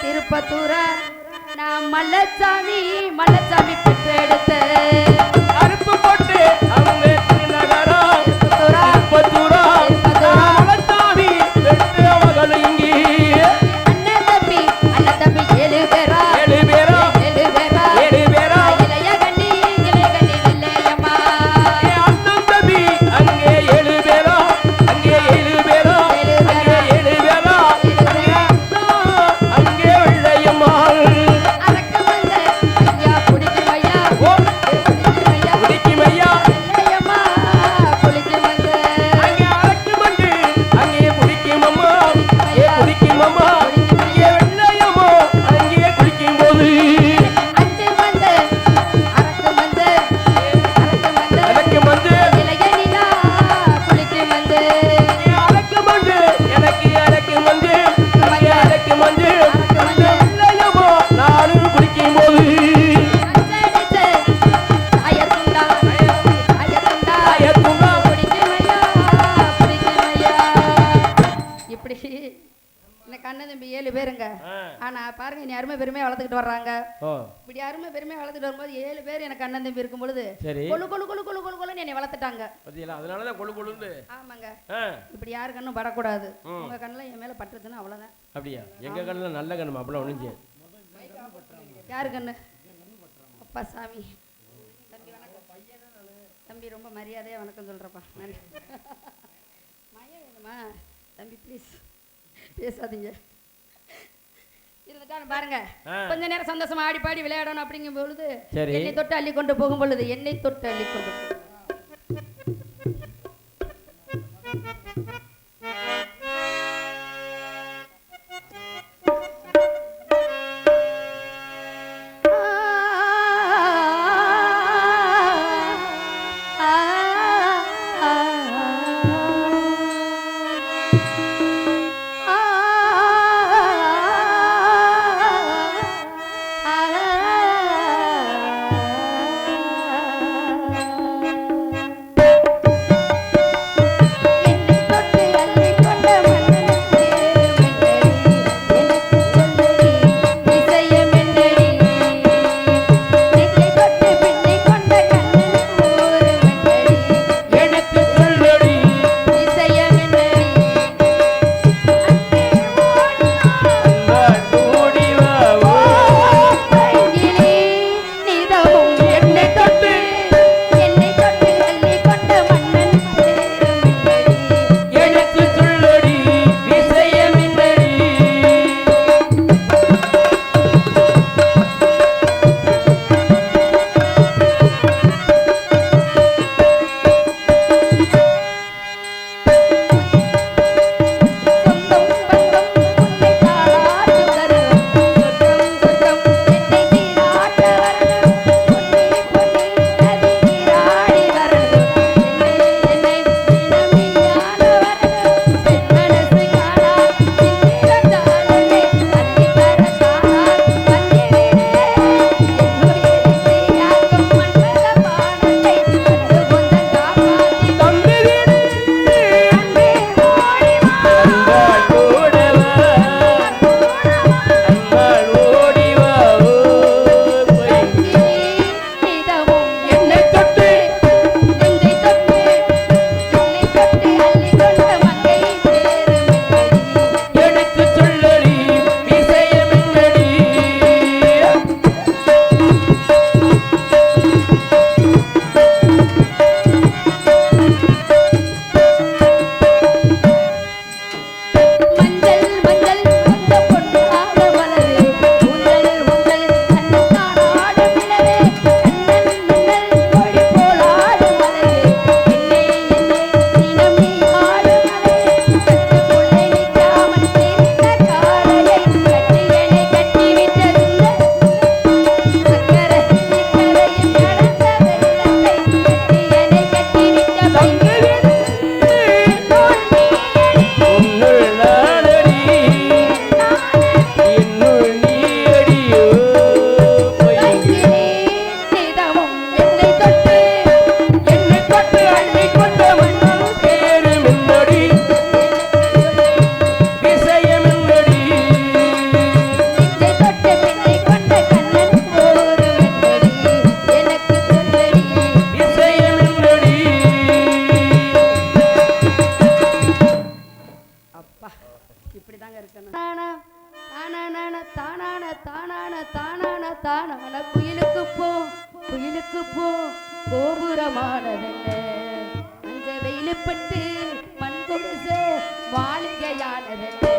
திருப்பத்தூர? நான் மல்லச்சாமி மல்லச்சாமி பெற்றெடுத்த அறுப்பு போட்டு அவங்க தம்பி ஏழு பேருங்க. ஆனா பாருங்க நீ அருமை பெருமையா வளர்த்துக்கிட்டு வர்றாங்க. இப்படி அருமை பெருமையா வளர்த்துட்டு வரும்போது ஏழு பேர் எனக்கு அண்ணன் தம்பி இருக்கும் பொழுது கொழு கொழு கொழு கொழு கொழு கொழுன்னு என்னை வளர்த்துட்டாங்க. பத்தியலா அதனால தான் கொழு கொழுந்து ஆமாங்க. இப்படி யாரு கண்ணும் படக்கூடாது. உங்க கண்ணுல என் மேல பட்டுச்சுன்னா அவ்வளவுதான். அப்படியா? எங்க கண்ணில் நல்ல கண்ணு ஒன்றும் செய்யாது. யாரு கண்ணு? அப்பா சாமி. தம்பி வணக்கம். தம்பி ரொம்ப மரியாதையா வணக்கம் சொல்றப்பா. நன்றி. மயம் வேணுமா? தம்பி ப்ளீஸ் பேசாதீங்க. பாருங்க. கொஞ்ச நேரம் சந்தோஷமா ஆடி பாடி விளையாடணும் அப்படிங்கும் பொழுது. என்னை தொட்டு அள்ளி கொண்டு போகும் பொழுது என்னை தொட்டு அள்ளி கொண்டு கோபுரமானதென்ன? அந்த வெயிலுப்பட்டு மண் கொடுசு வாழ்கையானதென்ன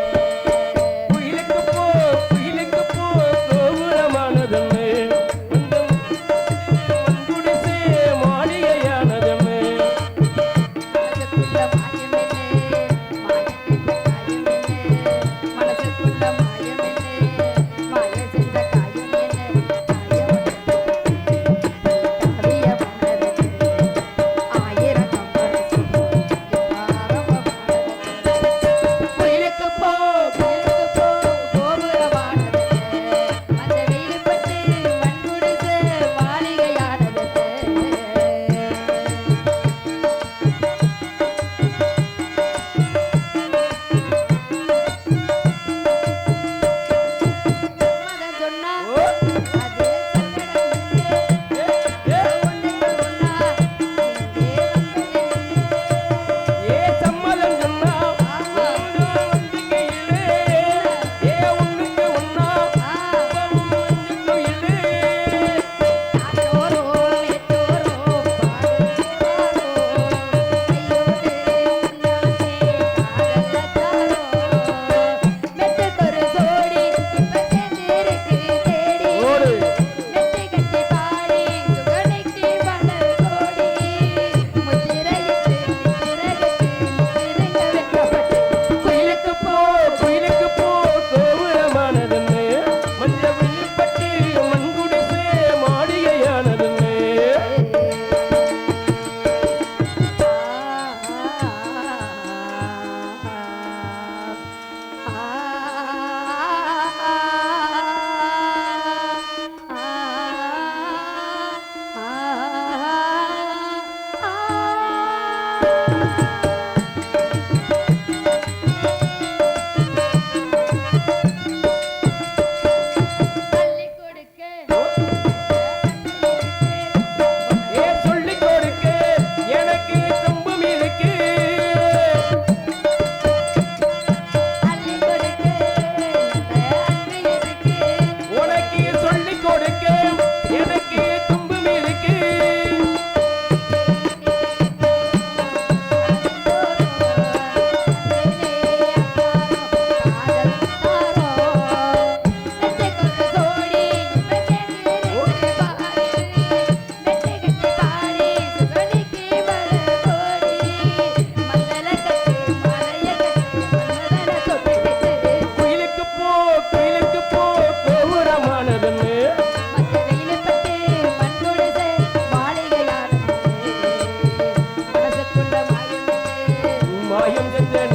மாயம் சென்றேன்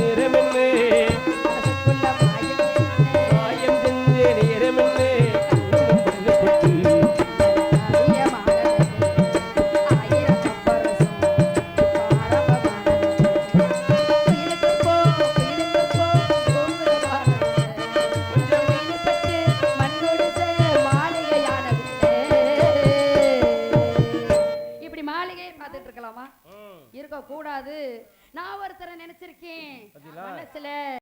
நினைச்சிருக்கேன் மனசுல